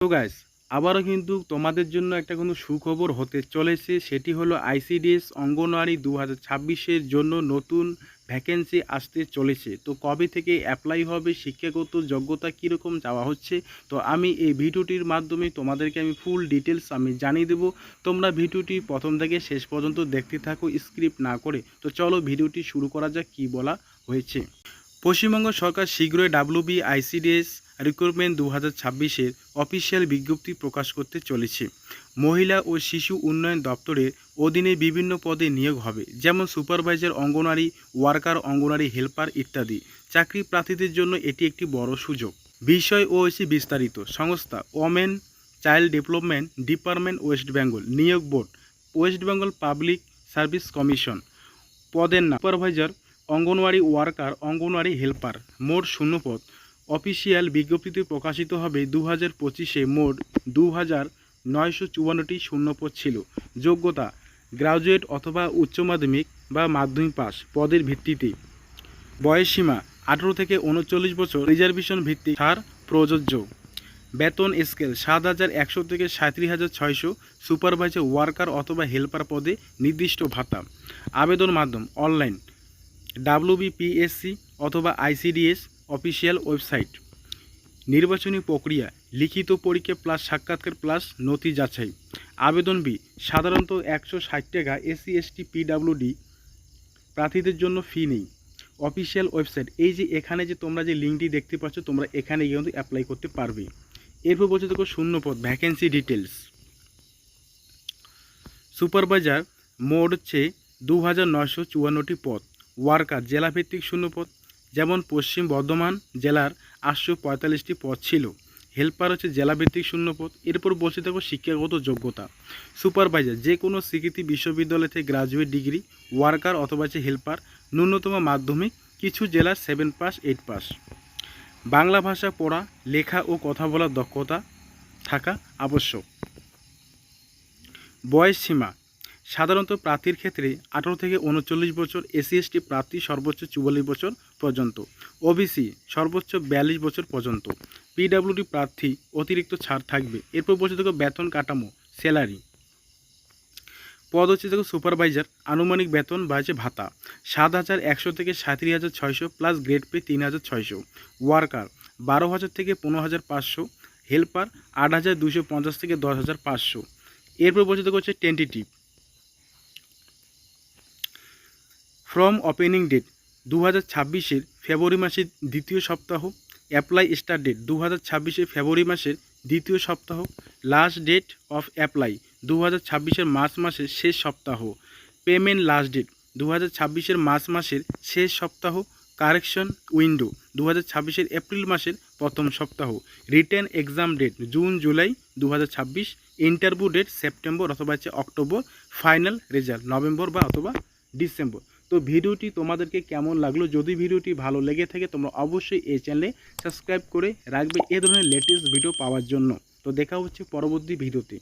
তো গাইস আবারও কিন্তু তোমাদের জন্য একটা কোনো সুখবর হতে চলেছে। সেটি হলো আইসিডিএস অঙ্গনওয়াড়ি দু হাজার জন্য নতুন ভ্যাকেন্সি আসতে চলেছে। তো কবে থেকে অ্যাপ্লাই হবে, শিক্ষাগত যোগ্যতা কীরকম চাওয়া হচ্ছে, তো আমি এই ভিডিওটির মাধ্যমে তোমাদেরকে আমি ফুল ডিটেলস আমি জানিয়ে দেবো। তোমরা ভিডিওটি প্রথম থেকে শেষ পর্যন্ত দেখতে থাকো স্ক্রিপ্ট না করে। তো চলো ভিডিওটি শুরু করা যাক, কী বলা হয়েছে। পশ্চিমবঙ্গ সরকার শীঘ্রই ডাব্লিউবি আইসিডিএস রিক্রুটমেন্ট দু হাজার ছাব্বিশের অফিসিয়াল বিজ্ঞপ্তি প্রকাশ করতে চলেছে। মহিলা ও শিশু উন্নয়ন দপ্তরের অধীনে বিভিন্ন পদে নিয়োগ হবে, যেমন supervisor Anganwadi worker Anganwadi helper ইত্যাদি। চাকরি প্রার্থীদের জন্য এটি একটি বড় সুযোগ। বিষয় ও হচ্ছে বিস্তারিত। সংস্থা women child development department West Bengal, নিয়োগ board, West Bengal Public Service Commission. পদের নাম supervisor Anganwadi worker Anganwadi helper মোট শূন্য পদ। অফিসিয়াল বিজ্ঞপ্তিতে প্রকাশিত হবে দু হাজার পঁচিশে মোট দু হাজার নয়শো চুয়ান্নটি শূন্যপদ ছিল। যোগ্যতা, গ্রাজুয়েট অথবা উচ্চ মাধ্যমিক বা মাধ্যমিক পাস পদের ভিত্তিতে। বয়সসীমা, আঠেরো থেকে উনচল্লিশ বছর। রিজার্ভেশন ভিত্তিক হার প্রযোজ্য। বেতন স্কেল, সাত হাজার একশো থেকে সাঁত্রিশ হাজার ছয়শো। সুপারভাইজার, ওয়ার্কার অথবা হেল্পার পদে নির্দিষ্ট ভাতা। আবেদন মাধ্যম, অনলাইন। ডাব্লিউবিপিএসসি অথবা আইসিডিএস। Official website. নির্বাচনী প্রক্রিয়া, লিখিত পরীক্ষা প্লাস সাক্ষাৎকার প্লাস নথি যাচাই। আবেদন বি, সাধারণত একশো ষাট টাকা এসসি, এসটি, পিডাব্লিউডি প্রার্থীদের জন্য ফি নেই। অফিসিয়াল ওয়েবসাইট, এই যে এখানে যে তোমরা যে লিঙ্কটি দেখতে পাচ্ছ, তোমরা এখানে গিয়ে কিন্তু অ্যাপ্লাই করতে পারবে। এরপর বলছে দেখো শূন্য পদ ভ্যাকেন্সি ডিটেলস সুপারভাইজার মোড হচ্ছে দু হাজার নয়শো চুয়ান্নটি পদ। ওয়ার্কার, জেলাভিত্তিক শূন্য পদ। যেমন পশ্চিম বর্ধমান জেলার আটশো পঁয়তাল্লিশটি পদ ছিল। হেল্পার হচ্ছে জেলাভিত্তিক শূন্য পদ এরপর বসে থাকো শিক্ষাগত যোগ্যতা। সুপারভাইজার যে কোনো স্বীকৃতি বিশ্ববিদ্যালয় থেকে গ্রাজুয়েট ডিগ্রি, ওয়ার্কার অথবা হচ্ছে হেল্পার, ন্যূনতম মাধ্যমিক, কিছু জেলার seven pass, eight pass. Bangla ভাষা পড়া, লেখা ও কথা বলার দক্ষতা থাকা আবশ্যক। বয়স সীমা সাধারণত প্রার্থীর ক্ষেত্রে আঠারো থেকে উনচল্লিশ বছর এসসি এসটি প্রার্থী সর্বোচ্চ চুয়াল্লিশ বছর পর্যন্ত ওবিসি সর্বোচ্চ বিয়াল্লিশ বছর পর্যন্ত পিডাব্লিউডি প্রার্থী অতিরিক্ত ছাড় থাকবে। এরপর দেখো বেতন কাঠামো, স্যালারি। পদ হচ্ছে দেখো সুপারভাইজার, আনুমানিক বেতন বা হচ্ছে ভাতা, সাত হাজার একশো থেকে সাঁত্রিশ হাজার ছয়শো প্লাস গ্রেড পে তিন হাজার ছয়শো। ওয়ার্কার, বারো হাজার থেকে পনেরো হাজার পাঁচশো। হেল্পার, আট হাজার দুশো পঞ্চাশ থেকে দশ হাজার পাঁচশো। এরপর বলছে দেখো হচ্ছে টেন্টেটিভ ফ্রম ওপেনিং ডেট দু হাজার ছাব্বিশের ফেব্রুয়ারি মাসের দ্বিতীয় সপ্তাহ। অ্যাপ্লাই স্টার ডেট দু হাজার ছাব্বিশের ফেব্রুয়ারি মাসের দ্বিতীয় সপ্তাহ। লাস্ট ডেট অফ অ্যাপ্লাই দু হাজার ছাব্বিশের মার্চ মাসের শেষ সপ্তাহ। পেমেন্ট লাস্ট ডেট দু হাজার ছাব্বিশের মার্চ মাসের শেষ সপ্তাহ। কারেকশন উইন্ডো দু হাজার ছাব্বিশের এপ্রিল মাসের প্রথম সপ্তাহ। Written exam date June, July দু হাজার ছাব্বিশ। ইন্টারভিউ ডেট সেপ্টেম্বর অথবা হচ্ছে অক্টোবর। ফাইনাল রেজাল্ট নভেম্বর বা অথবা ডিসেম্বর। তো ভিডিওটি তোমাদেরকে কেমন লাগল? যদি ভিডিওটি ভালো লেগে থাকে, তোমরা অবশ্যই এই চ্যানেলে সাবস্ক্রাইব করে রাখবে এ ধরনের লেটেস্ট ভিডিও পাওয়ার জন্য। তো দেখা হচ্ছে পরবর্তী ভিডিওতে।